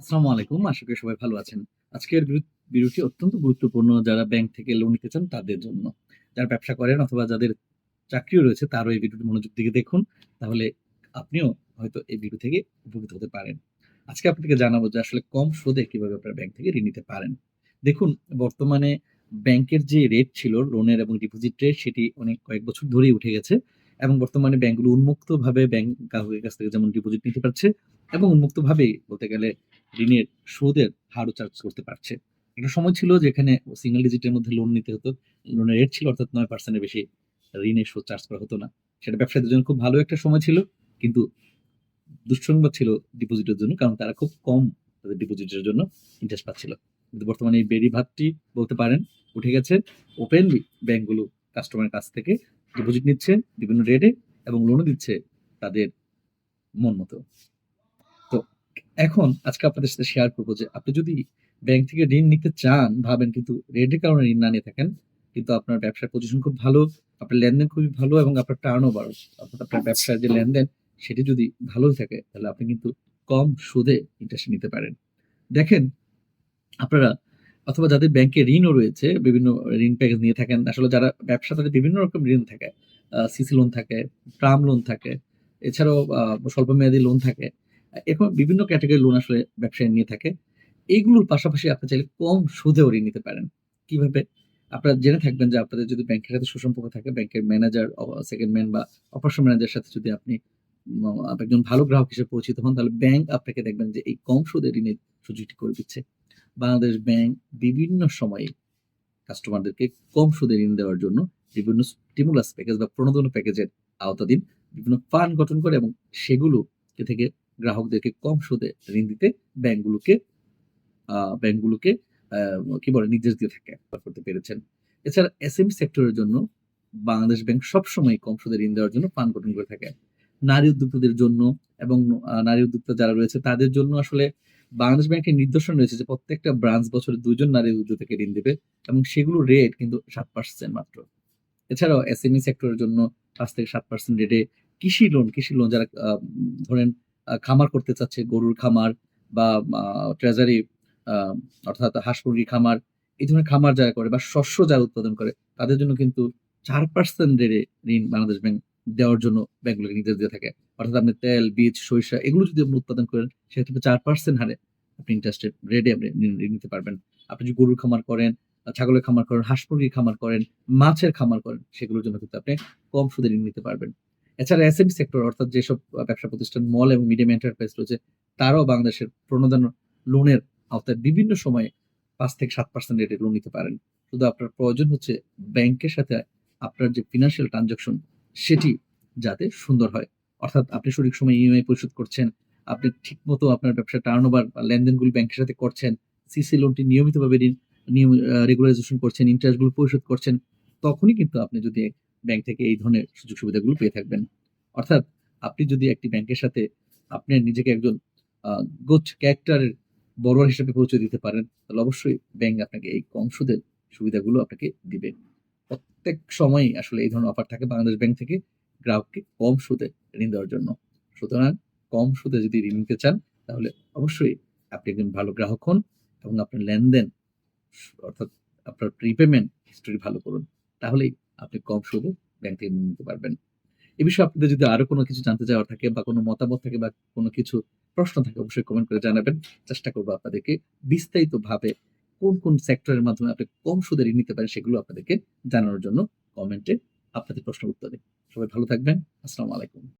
আসসালামু আলাইকুম। আশা করি সবাই ভালো আছেন। আজকের বিরু বিরতি অত্যন্ত গুরুত্বপূর্ণ যারা ব্যাংক থেকে লোন নিতে চান তাদের জন্য। যারা ব্যবসা করেন অথবা যাদের চাকরিও রয়েছে তারাও এই ভিডিওটি মনোযোগ দিয়ে দেখুন। তাহলে আপনিও হয়তো এই ভিডিও থেকে উপকৃত হতে পারেন। আজকে আপনাদেরকে জানাব যে আসলে কম সুদে কীভাবে আপনারা ব্যাংক থেকে ঋণ নিতে পারেন। দেখুন, বর্তমানে ব্যাংকের যে রেট ছিল লোনের এবং ডিপোজিট রেট সেটি অনেক কয়েক বছর ধরেই উঠে গেছে এবং বর্তমানে ব্যাংকগুলো উন্মুক্তভাবে ব্যাংক গ্রাহকের কাছ থেকে যেমন ডিপোজিট নিতে পারছে এবং উন্মুক্তভাবেই বলতে গেলে ঋণের সুদের হারও চার্জ করতে পারছে। একটা সময় ছিল যেখানে সিঙ্গেল ডিজিটের মধ্যে লোন নিতে হতো। লোনের রেট ছিল অর্থাৎ ৯% এর বেশি ঋণের সুদ চার্জ করা হতো না। সেটা ব্যবসায়ীদের জন্য খুব ভালো একটা সময় ছিল। কিন্তু দুঃসংবাদ ছিল ডিপোজিটের জন্য। কারণ তারা খুব কম তাদের ডিপোজিটের জন্য ইন্টারেস্ট পাচ্ছিল। কিন্তু বর্তমানে এই বেড়িভাতটি বলতে পারেন, উঠে গেছে। ওপেনলি ব্যাংকগুলো কাস্টমারের কাছ থেকে ডিপোজিট নিচ্ছে, বিভিন্ন রেটে এবং লোনও দিচ্ছে তাদের মন মতো। এখন আজকে আপনাদের সাথে শেয়ার করব যে আপনি যদি ব্যাংক থেকে ঋণ নিতে চান, ভাবেন কিন্তু রেটের কারণে ঋণ না নিয়ে থাকেন, কিন্তু আপনার ব্যবসার পজিশন খুব ভালো, আপনার লেনদেন খুবই ভালো এবং আপনার টার্নওভার অর্থাৎ আপনার ব্যবসার যে লেনদেন সেটি যদি ভালো থাকে তাহলে আপনি কিন্তু কম সুদে ইন্টারেস্ট নিতে পারেন। দেখেন আপনারা অথবা যাদের ব্যাংকে ঋণও রয়েছে, বিভিন্ন ঋণ প্যাকেজ নিয়ে থাকেন। আসলে যারা ব্যবসা তাদের বিভিন্ন রকম ঋণ থাকে। সিসি লোন থাকে, টার্ম লোন থাকে। এছাড়াও স্বল্প স্বল্পমেয়াদী লোন থাকে। এরকম বিভিন্ন ক্যাটেগরির লোন আসলে ব্যবসায়ী নিয়ে থাকে। এইগুলোর পাশাপাশি আপনি চাইলে কম সুদেও ঋণ নিতে পারেন। কীভাবে? আপনারা জেনে থাকবেন যে আপনাদের যদি ব্যাংকের সাথে সুসম্পর্ক থাকে, ব্যাংকের ম্যানেজার, সেকেন্ড ম্যান বা অপারেশন ম্যানেজারের সাথে যদি আপনি একজন ভালো গ্রাহক হিসেবে পরিচিত হন, তাহলে ব্যাংক আপনাকে দেখবেন যে এই কম সুদে ঋণের সুযোগটি করে দিচ্ছে। বাংলাদেশ ব্যাংক বিভিন্ন সময়ে কাস্টমারদেরকে কম সুদে ঋণ দেওয়ার জন্য বিভিন্ন স্টিমুলাস প্যাকেজ বা প্রণোদনা প্যাকেজের আওতাধীন বিভিন্ন ফান্ড গঠন করে এবং সেগুলো থেকে গ্রাহকদেরকে কম সুদে ঋণ দিতে ব্যাংকগুলোকে ব্যাংকগুলোকে কি বলে নির্দেশ দিয়ে থাকে করতে পেরেছেন। এছাড়া এসএমই সেক্টরের জন্য বাংলাদেশ ব্যাংক সবসময় কম সুদে ঋণ দেওয়ার জন্য পান গঠন করে থাকে। নারী উদ্যোক্তাদের জন্য এবং নারী উদ্যোক্তা যারা রয়েছে তাদের জন্য আসলে বাংলাদেশ ব্যাংকের নির্দেশন রয়েছে যে প্রত্যেকটা ব্রাঞ্চ বছরে দুজন নারী উদ্যোক্তাকে ঋণ দেবে এবং সেগুলো রেট কিন্তু সাত পার্সেন্ট মাত্র। এছাড়াও এসএমই সেক্টরের জন্য ৫ থেকে সাত পার্সেন্ট রেটে কৃষি লোন, কৃষি লোন যারা ধরেন খামার করতে চাচ্ছে, গরুর খামার বা ট্রেজারি অর্থাৎ হাঁস-মুরগির খামার, এই ধরনের খামার যারা করে বা শস্য যারা উৎপাদন করে তাদের জন্য কিন্তু চার পার্সেন্ট রেটে ঋণ বাংলাদেশ ব্যাংক দেওয়ার জন্য ব্যাংকগুলোকে নির্দেশ দিয়ে থাকে। অর্থাৎ আপনি তেল, বীজ, সরিষা এগুলো যদি আপনি উৎপাদন করেন সেক্ষেত্রে চার পার্সেন্ট হারে আপনি ইন্টারেস্টেড রেটে আপনি ঋণ নিতে পারবেন। আপনি যদি গরুর খামার করেন, ছাগলের খামার করেন, হাঁস-মুরগির খামার করেন, মাছের খামার করেন সেগুলোর জন্য কিন্তু আপনি কম সুদে ঋণ নিতে পারবেন। এছাড়া এসএমই সেক্টর অর্থাৎ যেসব ব্যবসা প্রতিষ্ঠান মল এবং মিডিয়াম এন্টারপ্রাইজ রয়েছে তারাও বাংলাদেশের প্রণোদন লোনের আওতায় বিভিন্ন সময়ে পাঁচ থেকে সাত পার্সেন্ট রেটে লোন নিতে পারেন। শুধু আপনার প্রয়োজন হচ্ছে ব্যাংকের সাথে আপনার যে ফিনান্সিয়াল ট্রানজাকশন সেটি যাতে সুন্দর হয়। অর্থাৎ আপনি সঠিক সময়ে ইএমআই পরিশোধ করছেন, আপনি ঠিকমতো আপনার ব্যবসার টার্নওভার বা লেনদেনগুলো ব্যাংকের সাথে করছেন, সিসি লোনটি নিয়মিতভাবে নিয়ম আ রেগুলারাইজেশন করছেন, ইন্টারেস্টগুলো পরিশোধ করছেন, তখনই কিন্তু আপনি যদি ব্যাংক থেকে এই ধরনের সুযোগ সুবিধাগুলো পেয়ে থাকবেন। অর্থাৎ আপনি যদি একটি ব্যাংকের সাথে আপনার নিজেকে একজন গুড ক্যারেক্টার এর বড়োয়ার হিসেবে পরিচয় দিতে পারেন, তাহলে অবশ্যই ব্যাংক আপনাকে এই কম সুদের সুবিধাগুলো আপনাকে দিবে। প্রত্যেক সময়ই আসলে এই ধরনের অফার থাকে বাংলাদেশ ব্যাংক থেকে গ্রাহককে কম সুদে ঋণ দেওয়ার জন্য। সুতরাং কম সুদে যদি ঋণ নিতে চান তাহলে অবশ্যই আপনি একজন ভালো গ্রাহক হন এবং আপনার লেনদেন অর্থাৎ আপনার প্রিপেমেন্ট হিস্টরি ভালো করুন। তাহলেই আপনি কম সুদে ব্যাংক থেকে নিতে পারবেন। এ বিষয়ে আপনাদের যদি আরও কোনো কিছু জানতে চাওয়ার থাকে বা কোনো মতামত থাকে বা কোনো কিছু প্রশ্ন থাকে অবশ্যই কমেন্ট করে জানাবেন। চেষ্টা করব আপনাদেরকে বিস্তারিত ভাবে কোন, কোন সেক্টরের মাধ্যমে আপনি কম সুদে ঋণ নিতে পারেন সেগুলো আপনাদেরকে জানানোর জন্য কমেন্টে আপনাদের প্রশ্ন উত্তরে। সবাই ভালো থাকবেন। আসসালামু আলাইকুম।